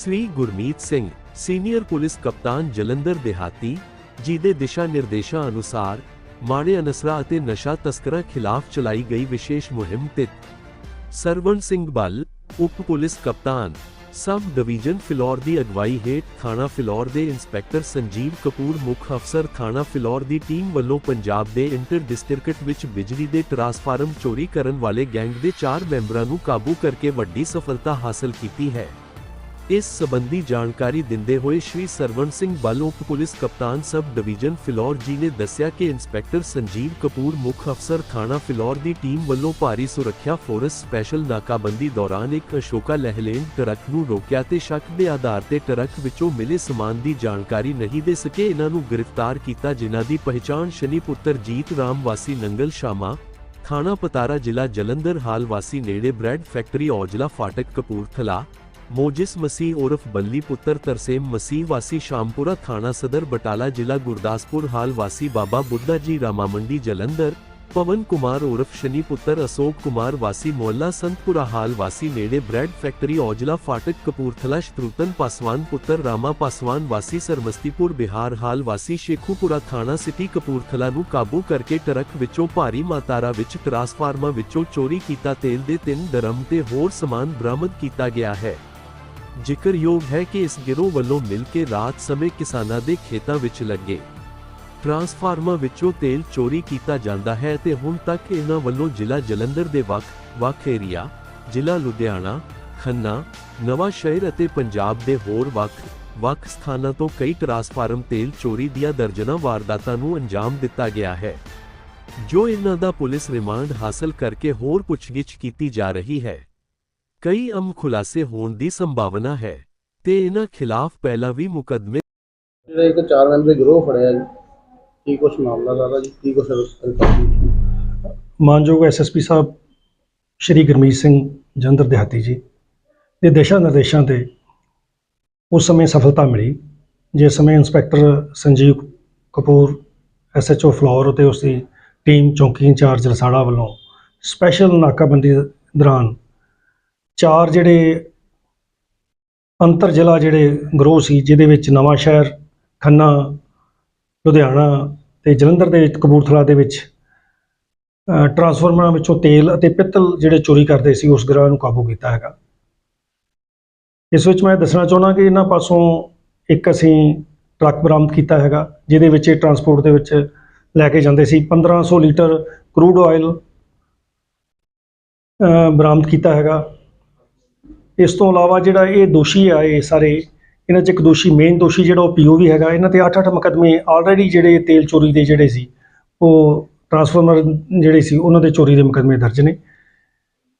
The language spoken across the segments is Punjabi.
ਸ੍ਰੀ ਗੁਰਮੀਤ ਸਿੰਘ, ਸੀਨੀਅਰ ਪੁਲਿਸ ਕਪਤਾਨ ਜਲੰਧਰ ਦਿਹਾਤੀ ਜੀ ਦੇ ਦਿਸ਼ਾ ਨਿਰਦੇਸ਼ਾਂ ਅਨੁਸਾਰ ਮਾੜੇ ਅਨਸਰਾਂ ਅਤੇ ਨਸ਼ਾ ਤਸਕਰਾਂ ਖਿਲਾਫ ਚਲਾਈ ਗਈ ਵਿਸ਼ੇਸ਼ ਮੁਹਿੰਮ ਤਹਿਤ ਸਰਵਣ ਸਿੰਘ ਬੱਲ, ਉਪ ਪੁਲਿਸ ਕਪਤਾਨ, ਸਬ ਡਿਵੀਜ਼ਨ ਫਿਲੌਰ ਦੀ ਅਗਵਾਈ ਹੇਠ ਥਾਣਾ ਫਿਲੌਰ ਦੇ ਇੰਸਪੈਕਟਰ ਸੰਜੀਵ ਕਪੂਰ ਮੁੱਖ ਅਫਸਰ ਥਾਣਾ ਫਿਲੌਰ ਦੀ ਟੀਮ ਵੱਲੋਂ ਪੰਜਾਬ ਦੇ ਇੰਟਰ ਡਿਸਟ੍ਰਿਕਟ ਵਿੱਚ ਬਿਜਲੀ ਦੇ ਟਰਾਂਸਫਾਰਮ ਚੋਰੀ ਕਰਨ ਵਾਲੇ ਗੈਂਗ ਦੇ 4 ਮੈਂਬਰਾਂ ਨੂੰ ਕਾਬੂ ਕਰਕੇ ਵੱਡੀ ਸਫਲਤਾ ਹਾਸਲ ਕੀਤੀ ਹੈ। ਇਸ ਸਬੰਧੀ ਜਾਣਕਾਰੀ ਦਿੰਦੇ ਹੋਏ ਸ਼੍ਰੀ ਸਰਵਣ ਸਿੰਘ ਬੱਲ ਪੁਲਿਸ ਕਪਤਾਨ ਸਬ ਡਿਵੀਜ਼ਨ ਫਿਲੌਰ ਜੀ ਨੇ ਦੱਸਿਆ ਕਿ ਇੰਸਪੈਕਟਰ ਸੰਜੀਵ ਕਪੂਰ ਮੁੱਖ ਅਫਸਰ ਥਾਣਾ ਫਿਲੌਰ ਦੀ ਟੀਮ ਵੱਲੋਂ ਭਾਰੀ ਸੁਰੱਖਿਆ ਫੋਰਸ ਸਪੈਸ਼ਲ ਨਾਕਾਬੰਦੀ ਦੌਰਾਨ ਇੱਕ ਅਸ਼ੋਕਾ ਲਹਿਲੇਨ ਟਰੱਕ ਨੂੰ ਰੋਕਿਆ ਤੇ ਸ਼ੱਕ ਦੇ ਆਧਾਰ ਤੇ ਟਰੱਕ ਵਿੱਚੋਂ ਮਿਲੇ ਸਮਾਨ ਦੀ ਜਾਣਕਾਰੀ ਨਹੀਂ ਦੇ ਸਕੇ। ਇਹਨਾਂ ਨੂੰ ਗ੍ਰਿਫਤਾਰ ਕੀਤਾ ਜਿਨ੍ਹਾਂ ਦੀ ਪਹਿਚਾਣ ਸ਼ਨੀ ਪੁੱਤਰ ਜੀਤ ਰਾਮ ਵਾਸੀ ਨੰਗਲ ਸ਼ਾਮਾ, ਥਾਣਾ ਪਤਾਰਾ ਜ਼ਿਲ੍ਹਾ ਜਲੰਧਰ ਹਾਲ ਵਾਸੀ ਨੇੜੇ ਬ੍ਰੈਡ ਫੈਕਟਰੀ ਔਜਲਾ ਫਾਟਕ ਕਪੂਰਥਲਾ ਮੋਜਿਸ ਮਸੀਹ ਉਰਫ ਬੱਲੀ ਪੁੱਤਰ ਤਰਸੇਮ ਮਸੀਹ ਵਾਸੀ ਸ਼ਾਮਪੁਰਾ ਥਾਣਾ ਸਦਰ ਬਟਾਲਾ ਜ਼ਿਲ੍ਹਾ ਗੁਰਦਾਸਪੁਰ ਹਾਲ ਵਾਸੀ ਬਾਬਾ ਬੁੱਢਾ ਜੀ ਰਾਮਾ ਮੰਡੀ ਜਲੰਧਰ ਪਵਨ ਕੁਮਾਰ ਉਰਫ ਸ਼ਨੀ ਪੁੱਤਰ ਅਸ਼ੋਕ ਕੁਮਾਰ ਵਾਸੀ ਮੁਹੱਲਾ ਸੰਤਪੁਰਾ ਹਾਲ ਵਾਸੀ ਨੇੜੇ ਬ੍ਰੈਡ ਫੈਕਟਰੀ ਔਜਲਾ ਫਾਟਕ ਕਪੂਰਥਲਾ ਸ਼ਤਰੂਤਨ ਪਾਸਵਾਨ ਪੁੱਤਰ ਰਾਮਾ ਪਾਸਵਾਨ ਵਾਸੀ ਸਰਮਸਤੀਪੁਰ ਬਿਹਾਰ ਹਾਲ ਵਾਸੀ ਸ਼ੇਖੂਪੁਰਾ ਥਾਣਾ ਸਿਟੀ ਕਪੂਰਥਲਾ ਨੂੰ ਕਾਬੂ ਕਰਕੇ ਟਰੱਕ ਵਿੱਚੋਂ ਭਾਰੀ ਮਾਤਰਾ ਵਿੱਚ ਟਰਾਂਸਫਾਰਮਰ ਵਿੱਚੋਂ ਚੋਰੀ ਕੀਤਾ ਤੇਲ ਦੇ ਤਿੰਨ ਡਰਮ ਤੇ ਹੋਰ ਸਮਾਨ ਬਰਾਮਦ ਕੀਤਾ ਗਿਆ ਹੈ ਜ਼ਿਕਰਯੋਗ ਹੈ ਕਿ ਇਸ ਗਿਰੋਹ ਵੱਲੋਂ ਮਿਲ ਕੇ ਰਾਤ ਸਮੇਂ ਕਿਸਾਨਾਂ ਦੇ ਖੇਤਾਂ ਵਿੱਚ ਲੱਗੇ। ਟਰਾਂਸਫਾਰਮਰ ਵਿੱਚੋਂ ਤੇਲ ਚੋਰੀ ਕੀਤਾ ਜਾਂਦਾ ਹੈ ਤੇ ਹੁਣ ਤੱਕ ਇਹਨਾਂ ਵੱਲੋਂ ਜ਼ਿਲ੍ਹਾ ਜਲੰਧਰ ਦੇ ਵੱਖ-ਵੱਖ ਏਰੀਆ ਜ਼ਿਲ੍ਹਾ ਲੁਧਿਆਣਾ, ਖੰਨਾ, ਨਵਾਂ ਸ਼ਹਿਰ ਅਤੇ ਪੰਜਾਬ ਦੇ ਹੋਰ ਵੱਖ-ਵੱਖ ਸਥਾਨਾਂ ਤੋਂ ਕਈ ਟਰਾਂਸਫਾਰਮ ਤੇਲ ਚੋਰੀ ਦੀਆਂ ਦਰਜਨਾਂ ਵਾਰਦਾਤਾਂ ਨੂੰ ਅੰਜਾਮ ਦਿੱਤਾ ਗਿਆ ਹੈ। ਜੋ ਇਹਨਾਂ ਦਾ ਪੁਲਿਸ ਰਿਮਾਂਡ ਹਾਸਲ ਕਰਕੇ ਹੋਰ ਪੁੱਛਗਿੱਛ ਕੀਤੀ ਜਾ ਰਹੀ ਹੈ। ਕਈ ਅਮ ਖੁਲਾਸੇ ਹੋਣ ਦੀ ਸੰਭਾਵਨਾ ਹੈ ਤੇ ਇਹਨਾਂ ਖਿਲਾਫ ਪਹਿਲਾਂ ਵੀ ਮੁਕੱਦਮੇ ਜਿਹੜਾ ਇੱਕ ਚਾਰ ਮੈਂਬਰੀ ਗਰੋਹ ਫੜਿਆ ਜੀ ਕੀ ਕੁਛ ਮਾਮਲਾ ਦਾਦਾ ਜੀ ਕੀ ਕੁਛ ਰਿਕਾਰਡ ਮਾਨਯੋਗ ਐਸਐਸਪੀ ਸਾਹਿਬ ਸ਼੍ਰੀ ਗੁਰਮੀਤ ਸਿੰਘ ਜੰਦਰ ਦਿਹਾਤੀ ਜੀ ਦੇ ਦਿਸ਼ਾ ਨਿਰਦੇਸ਼ਾਂ ਤੇ ਉਸ ਸਮੇਂ ਸਫਲਤਾ ਮਿਲੀ ਜਿਸ ਸਮੇਂ ਇੰਸਪੈਕਟਰ ਸੰਜੀਵ ਕਪੂਰ ਐਸਐਚਓ ਫਲੋਰ ਅਤੇ ਉਸ ਦੀ ਟੀਮ ਚੌਂਕੀ ਇੰਚਾਰਜ ਰਸਾੜਾ ਵੱਲੋਂ ਸਪੈਸ਼ਲ ਨਾਕਾਬੰਦੀ ਦੌਰਾਨ ਚਾਰ ਜਿਹੜੇ ਅੰਤਰ ਜ਼ਿਲ੍ਹਾ ਜਿਹੜੇ ਗਰੋਹ ਸੀ ਜਿਹਦੇ ਵਿੱਚ ਨਵਾਂ ਸ਼ਹਿਰ ਖੰਨਾ ਲੁਧਿਆਣਾ ਤੇ ਜਲੰਧਰ ਦੇ ਵਿੱਚ ਕਪੂਰਥਲਾ ਦੇ ਵਿੱਚ ਅ, ਟਰਾਂਸਫਾਰਮਰਾਂ ਵਿੱਚੋਂ ਤੇਲ ਅਤੇ ਪਿੱਤਲ ਜਿਹੜੇ ਚੋਰੀ ਕਰਦੇ ਸੀ ਉਸ ਗਰੋਹ ਨੂੰ ਕਾਬੂ ਕੀਤਾ ਹੈਗਾ। ਇਸ ਵਿੱਚ ਮੈਂ ਦੱਸਣਾ ਚਾਹੁੰਦਾ ਕਿ ਇਹਨਾਂ ਪਾਸੋਂ ਇੱਕ ਅਸੀਂ ਟਰੱਕ ਬਰਾਮਦ ਕੀਤਾ ਹੈਗਾ ਜਿਹਦੇ ਵਿੱਚ ਇਹ ਟਰਾਂਸਪੋਰਟ ਦੇ ਵਿੱਚ ਲੈ ਕੇ ਜਾਂਦੇ ਸੀ। 1500 ਲੀਟਰ ਕਰੂਡ ਆਇਲ ਬਰਾਮਦ ਕੀਤਾ ਹੈਗਾ। ਇਸ ਤੋਂ ਇਲਾਵਾ ਜਿਹੜਾ ਇਹ ਦੋਸ਼ੀ ਆ, ਇਹ ਸਾਰੇ, ਇਹਨਾਂ 'ਚ ਇੱਕ ਦੋਸ਼ੀ ਮੇਨ ਦੋਸ਼ੀ ਜਿਹੜਾ ਉਹ ਪੀਓਵੀ ਹੈਗਾ। ਇਹਨਾਂ ਤੇ 8-8 ਮੁਕੱਦਮੇ ਆਲਰੇਡੀ ਜਿਹੜੇ ਤੇਲ ਚੋਰੀ ਦੇ ਜਿਹੜੇ ਸੀ, ਉਹ ਟਰਾਂਸਫਾਰਮਰ ਜਿਹੜੇ ਸੀ, ਉਹਨਾਂ ਦੇ ਚੋਰੀ ਦੇ ਮੁਕੱਦਮੇ ਦਰਜ ਨੇ।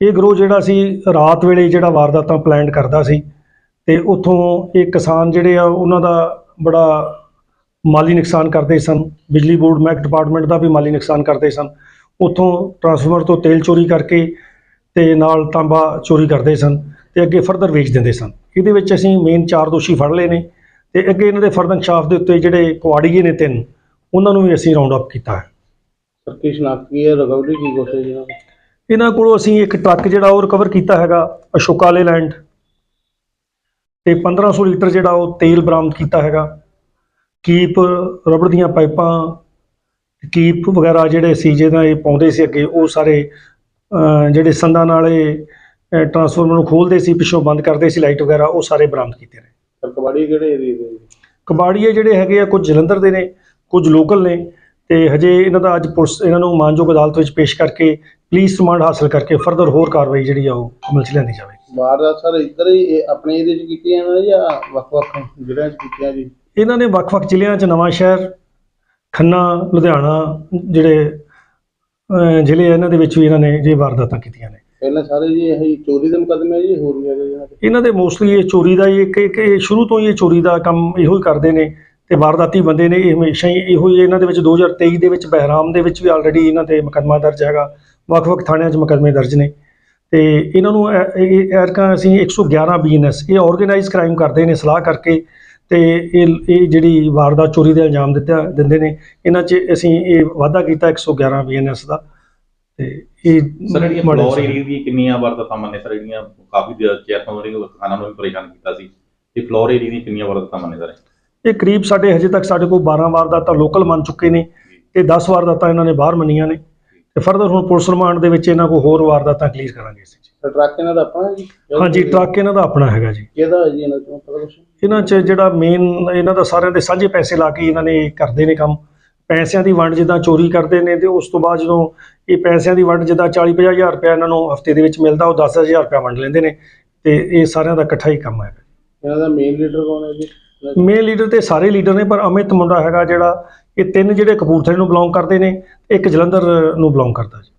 ਇਹ ਗਰੋਹ ਜਿਹੜਾ ਸੀ, ਰਾਤ ਵੇਲੇ ਜਿਹੜਾ ਵਾਰਦਾਤਾਂ ਪਲਾਨ ਕਰਦਾ ਸੀ, ਤੇ ਉੱਥੋਂ ਇਹ ਕਿਸਾਨ ਜਿਹੜੇ ਆ, ਉਹਨਾਂ ਦਾ ਬੜਾ ਮਾਲੀ ਨੁਕਸਾਨ ਕਰਦੇ ਸਨ। ਬਿਜਲੀ ਬੋਰਡ ਮਹਿਕ ਡਿਪਾਰਟਮੈਂਟ ਦਾ ਵੀ ਮਾਲੀ ਨੁਕਸਾਨ ਕਰਦੇ ਸਨ। ਉੱਥੋਂ ਟਰਾਂਸਫਾਰਮਰ ਤੋਂ ਤੇਲ ਚੋਰੀ ਕਰਕੇ ਤੇ ਨਾਲ ਤਾਂਬਾ ਚੋਰੀ ਕਰਦੇ ਸਨ। ਤੇ ਅੱਗੇ ਫਰਦਰ ਵੇਚ ਦਿੰਦੇ ਸਨ। ਇਹਦੇ ਵਿੱਚ ਅਸੀਂ ਮੇਨ ਚਾਰ ਦੋਸ਼ੀ ਫੜ ਲਏ ਨੇ ਤੇ ਅੱਗੇ ਇਹਨਾਂ ਦੇ ਫਰਦਰ ਇਨਕਸ਼ਾਫ ਦੇ ਉੱਤੇ ਜਿਹੜੇ ਕੁਆੜੀਏ ਨੇ ਤਿੰਨ ਉਹਨਾਂ ਨੂੰ ਵੀ ਅਸੀਂ ਰਾਉਂਡ ਅਪ ਕੀਤਾ ਹੈ। ਸਰ ਕੀ ਸ਼ਨਾਖਤ ਕੀ ਹੈ? ਰਿਕਵਰੀ ਕੀ ਕੁਛ ਹੈ ਇਹਨਾਂ ਕੋਲੋਂ ਅਸੀਂ ਇੱਕ ਟਰੱਕ ਜਿਹੜਾ ਉਹ ਰਿਕਵਰ ਕੀਤਾ ਹੈਗਾ ਅਸ਼ੋਕਾ ਲੇਲੈਂਡ ਤੇ 1500 ਲੀਟਰ ਜਿਹੜਾ ਉਹ ਤੇਲ ਬਰਾਮਦ ਕੀਤਾ ਹੈਗਾ। ਕੀਪ ਰਬੜ ਦੀਆਂ ਪਾਈਪਾਂ ਕੀਪ ਵਗੈਰਾ ਜਿਹੜੇ ਸੀ ਜਿਹਦਾ ਇਹ ਪਾਉਂਦੇ ਸੀ ਅੱਗੇ ਉਹ ਸਾਰੇ ਜਿਹੜੇ ਸੰਦਾਂ ਨਾਲ ਟਰਾਂਸਫਾਰਮਰ ਨੂੰ ਖੋਲਦੇ ਸੀ ਪਿੱਛੋਂ ਬੰਦ ਕਰਦੇ ਸੀ ਲਾਈਟ ਵਗੈਰਾ ਉਹ ਸਾਰੇ ਬਰਾਮਦ ਕੀਤੇ ਨੇ। ਕਬਾੜੀ ਕਿਹੜੇ ਏਰੀਏ ਦੇ? ਕਬਾੜੀਏ ਜਿਹੜੇ ਹੈਗੇ ਆ ਕੁਝ ਜਲੰਧਰ ਦੇ ਨੇ ਕੁਝ ਲੋਕਲ ਨੇ ਤੇ ਹਜੇ ਇਹਨਾਂ ਦਾ ਅੱਜ ਪੁਲਿਸ ਇਹਨਾਂ ਨੂੰ ਮਾਨਯੋਗ ਅਦਾਲਤ ਵਿੱਚ ਪੇਸ਼ ਕਰਕੇ ਪੁਲਿਸ ਰਿਮਾਂਡ ਹਾਸਲ ਕਰਕੇ ਫਰਦਰ ਹੋਰ ਕਾਰਵਾਈ ਜਿਹੜੀ ਆ ਉਹ ਅਮਲ 'ਚ ਲਿਆਂਦੀ ਜਾਵੇਗੀ। ਵਾਰਦਾਤ ਸਰ ਇੱਧਰ ਹੀ ਇਹ ਆਪਣੇ ਏਰੀਏ 'ਚ ਕੀਤੀਆਂ ਇਹਨਾਂ ਨੇ ਜਾਂ ਵੱਖ-ਵੱਖ ਜ਼ਿਲ੍ਹਿਆਂ 'ਚ ਕੀਤੀਆਂ ਜੀ? ਇਹਨਾਂ ਨੇ ਵੱਖ-ਵੱਖ ਜ਼ਿਲ੍ਹਿਆਂ 'ਚ ਨਵਾਂ ਸ਼ਹਿਰ ਖੰਨਾ ਲੁਧਿਆਣਾ ਜਿਹੜੇ ਅਹ, ਜ਼ਿਲ੍ਹੇ ਆ ਇਹਨਾਂ ਦੇ ਵਿੱਚ ਵੀ ਇਹਨਾਂ ਨੇ ਜੇ ਵਾਰਦਾਤਾਂ ਕੀਤੀਆਂ ਨੇ। ਪਹਿਲਾਂ ਸਾਰੇ ਜੀ ਇਹ ਚੋਰੀ ਦੇ ਮੁਕੱਦਮੇ ਜੀ ਹੋਰ ਵੀ ਹੈਗੇ ਜੀ ਇਹਨਾਂ ਦੇ ਇਹਨਾਂ ਦੇ ਮੋਸਟਲੀ ਇਹ ਚੋਰੀ ਦਾ ਹੀ ਇੱਕ ਇੱਕ ਇਹ ਸ਼ੁਰੂ ਤੋਂ ਹੀ ਇਹ ਚੋਰੀ ਦਾ ਕੰਮ ਇਹੋ ਹੀ ਕਰਦੇ ਨੇ ਤੇ ਵਾਰਦਾਤੀ ਬੰਦੇ ਨੇ ਇਹ ਹਮੇਸ਼ਾ ਹੀ ਇਹੋ ਹੀ ਇਹਨਾਂ ਦੇ ਵਿੱਚ 2023 ਦੇ ਵਿੱਚ ਬਹਿਰਾਮ ਦੇ ਵਿੱਚ ਵੀ ਆਲਰੇਡੀ ਇਹਨਾਂ ਤੇ ਮੁਕੱਦਮਾ ਦਰਜ ਹੈਗਾ। ਵੱਖ-ਵੱਖ ਥਾਣਿਆਂ 'ਚ ਮੁਕੱਦਮੇ ਦਰਜ ਨੇ। ਤੇ ਇਹਨਾਂ ਨੂੰ ਐ- ਇਹ ਐਰਕਾ ਅਸੀਂ 111 ਬੀਐਨਐਸ, ਇਹ ਆਰਗੇਨਾਈਜ਼ ਕ੍ਰਾਈਮ ਕਰਦੇ ਨੇ ਸਲਾਹ ਕਰਕੇ ਤੇ ਇਹ ਇਹ ਜਿਹੜੀ ਵਾਰਦਾਤ ਚੋਰੀ ਦੇ ਇਲਜ਼ਾਮ ਦਿੱਤਾ ਦਿੰਦੇ ਨੇ। ਇਹਨਾਂ 'ਚ ਅਸੀਂ ਇਹ ਵਾਅਦਾ ਕੀਤਾ 111 ਬੀਐਨਐਸ ਦਾ। ਤੇ ਇਹ ਸਰ ਜਿਹੜੀਆਂ ਮਾੜੇ ਫਲੋਰ। ਏਰੀਆ ਦੀ ਕਿੰਨੀਆਂ ਵਾਰਦਾਤਾਂ ਮੰਨੇ ਸਰ ਜਿਹੜੀਆਂ ਕਾਫੀ ਦੇਰ ਚਿਰ ਤੋਂ ਜਿਹੜੀਆਂ ਕਿਸਾਨਾਂ ਨੂੰ ਵੀ ਪਰੇਸ਼ਾਨ ਕੀਤਾ ਸੀ। ਇਹ ਫਲੋਰ ਏਰੀਆ ਦੀ ਕਿੰਨੀਆਂ ਵਾਰਦਾਤਾਂ ਮੰਨੇ ਰਹੇ ਇਹ ਕਰੀਬ ਸਾਡੇ ਹਜੇ ਤੱਕ ਸਾਡੇ ਕੋਲ 12 ਵਾਰਦਾਤਾਂ ਲੋਕਲ ਮੰਨ ਚੁੱਕੇ ਨੇ ਤੇ 10 ਵਾਰਦਾਤਾਂ ਇਹਨਾਂ ਨੇ ਬਾਹਰ ਮੰਨੀਆਂ ਨੇ। ਤੇ ਫਰਦਰ ਹੁਣ ਪੁਲਿਸ ਰਿਮਾਂਡ ਦੇ ਵਿੱਚ ਇਹਨਾਂ ਕੋਲ ਹੋਰ ਵਾਰਦਾਤਾਂ ਕਲੀਅਰ ਕਰਾਂਗੇ ਅਸੀਂ ਜੀ। ਤੇ ਟਰੱਕ ਇਹਨਾਂ ਦਾ ਆਪਣਾ ਹੈ ਜੀ? ਹਾਂਜੀ ਟਰੱਕ ਇਹਨਾਂ ਦਾ ਆਪਣਾ ਹੈਗਾ ਜੀ। ਕਿਹਦਾ ਜੀ ਇਹਨਾਂ ਤੋਂ ਪਤਾ ਕੁਛ? ਇਹਨਾਂ 'ਚ ਜਿਹੜਾ ਮੇਨ ਇਹਨਾਂ ਦਾ ਸਾਰਿਆਂ ਦੇ ਸਾਂਝੇ ਪੈਸੇ ਲਾ ਕੇ ਇਹਨਾਂ ਨੇ ਕਰਦੇ ਨੇ ਕੰਮ। ਪੈਸਿਆਂ ਦੀ ਵੰਡ ਜਿੱਦਾਂ ਚੋਰੀ ਕਰਦੇ ਨੇ ਤੇ ਉਸ ਤੋਂ ਬਾਅਦ ਜਦੋਂ ਇਹ ਪੈਸਿਆਂ ਦੀ ਵੰਡ ਜਿੱਦਾਂ 40 50 ਹਜ਼ਾਰ ਰੁਪਇਆ ਇਹਨਾਂ ਨੂੰ ਹਫ਼ਤੇ ਦੇ ਵਿੱਚ ਮਿਲਦਾ ਉਹ 10 ਹਜ਼ਾਰ ਰੁਪਇਆ ਵੰਡ ਲੈਂਦੇ ਨੇ ਤੇ ਇਹ ਸਾਰਿਆਂ ਦਾ ਇਕੱਠਾ ਹੀ ਕੰਮ ਹੈ। ਇਹਨਾਂ ਦਾ ਮੇਨ ਲੀਡਰ ਕੌਣ ਹੈ ਜੀ? ਮੇਨ ਲੀਡਰ ਤੇ ਸਾਰੇ ਲੀਡਰ ਨੇ ਪਰ ਅਮਿਤ ਮੁੰਡਾ ਹੈਗਾ ਜਿਹੜਾ ਇਹ ਤਿੰਨ ਜਿਹੜੇ ਕਪੂਰਥਲੇ ਨੂੰ ਬਿਲੋਂਗ ਕਰਦੇ ਨੇ ਇੱਕ ਜਲੰਧਰ ਨੂੰ ਬਿਲੋਂਗ ਕਰਦਾ ਜੀ।